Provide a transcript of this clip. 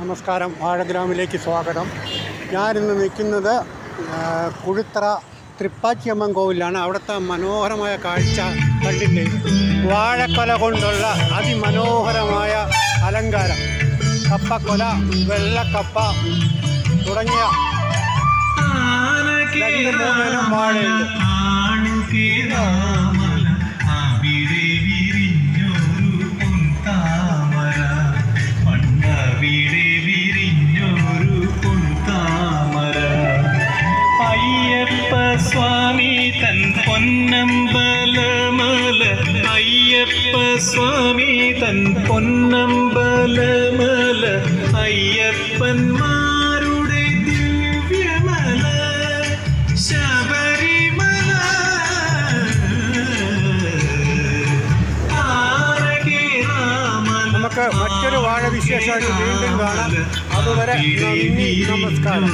നമസ്കാരം. വാഴഗ്രാമിലേക്ക് സ്വാഗതം. ഞാനിന്ന് നിൽക്കുന്നത് കുഴുത്തറ തൃപ്പാച്ചിയമ്മൻ കോവിലാണ്. അവിടുത്തെ മനോഹരമായ കാഴ്ച കണ്ടിട്ട് വാഴക്കൊല കൊണ്ടുള്ള അതിമനോഹരമായ അലങ്കാരം. കപ്പക്കൊല വെള്ളക്കപ്പ തുടങ്ങിയ രണ്ട് മൂന്നിനം വാഴയുണ്ട്. അയ്യപ്പ സ്വാമി തൻ പൊന്നമ്പലമല അയ്യപ്പ സ്വാമി തൻ പൊന്നമ്പലമല അയ്യപ്പന്മാരുടെ ദിവ്യമല. ശബരിമല. നമുക്ക് മറ്റൊരു വാഴ വിശേഷം വീണ്ടും കാണാം. അതുവരെ നന്ദി നമസ്കാരം.